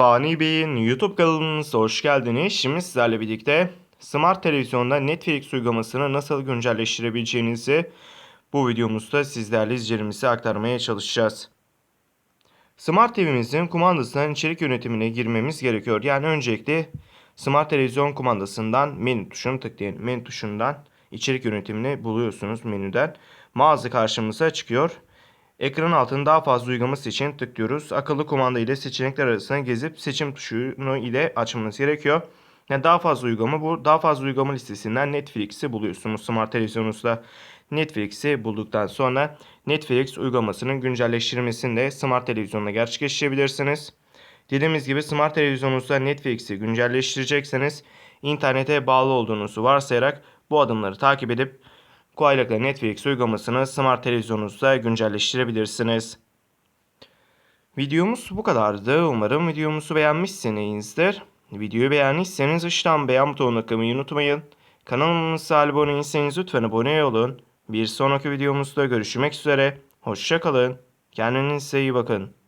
Fani Bey'in YouTube kanalımıza hoş geldiniz. Şimdi sizlerle birlikte Smart Televizyonda Netflix uygulamasını nasıl güncelleştirebileceğinizi bu videomuzda sizlerle izleyicilerimize aktarmaya çalışacağız. Smart TV'mizin kumandasından içerik yönetimine girmemiz gerekiyor. Yani öncelikle Smart Televizyon kumandasından menü tuşunu tıklayın. Menü tuşundan içerik yönetimini buluyorsunuz menüden. Mağaza karşımıza çıkıyor. Ekran altının daha fazla uygulaması için tıklıyoruz. Akıllı kumanda ile seçenekler arasına gezip seçim tuşunu ile açmanız gerekiyor. Yani daha fazla uygulama bu. Daha fazla uygulama listesinden Netflix'i buluyorsunuz. Smart televizyonunuzda Netflix'i bulduktan sonra Netflix uygulamasının güncelleştirilmesini de Smart televizyonda gerçekleştirebilirsiniz. Dediğimiz gibi Smart televizyonunuzda Netflix'i güncelleştirecekseniz internete bağlı olduğunuzu varsayarak bu adımları takip edip kolaylıkla Netflix uygulamasını Smart televizyonunuzda güncelleştirebilirsiniz. Videomuz bu kadardı. Umarım videomuzu beğenmişsinizdir. Videoyu beğendiyseniz aşağıdan beğen butonuna tıklamayı unutmayın. Kanalımıza abone değilseniz lütfen abone olun. Bir sonraki videomuzda görüşmek üzere. Hoşçakalın. Kendinize iyi bakın.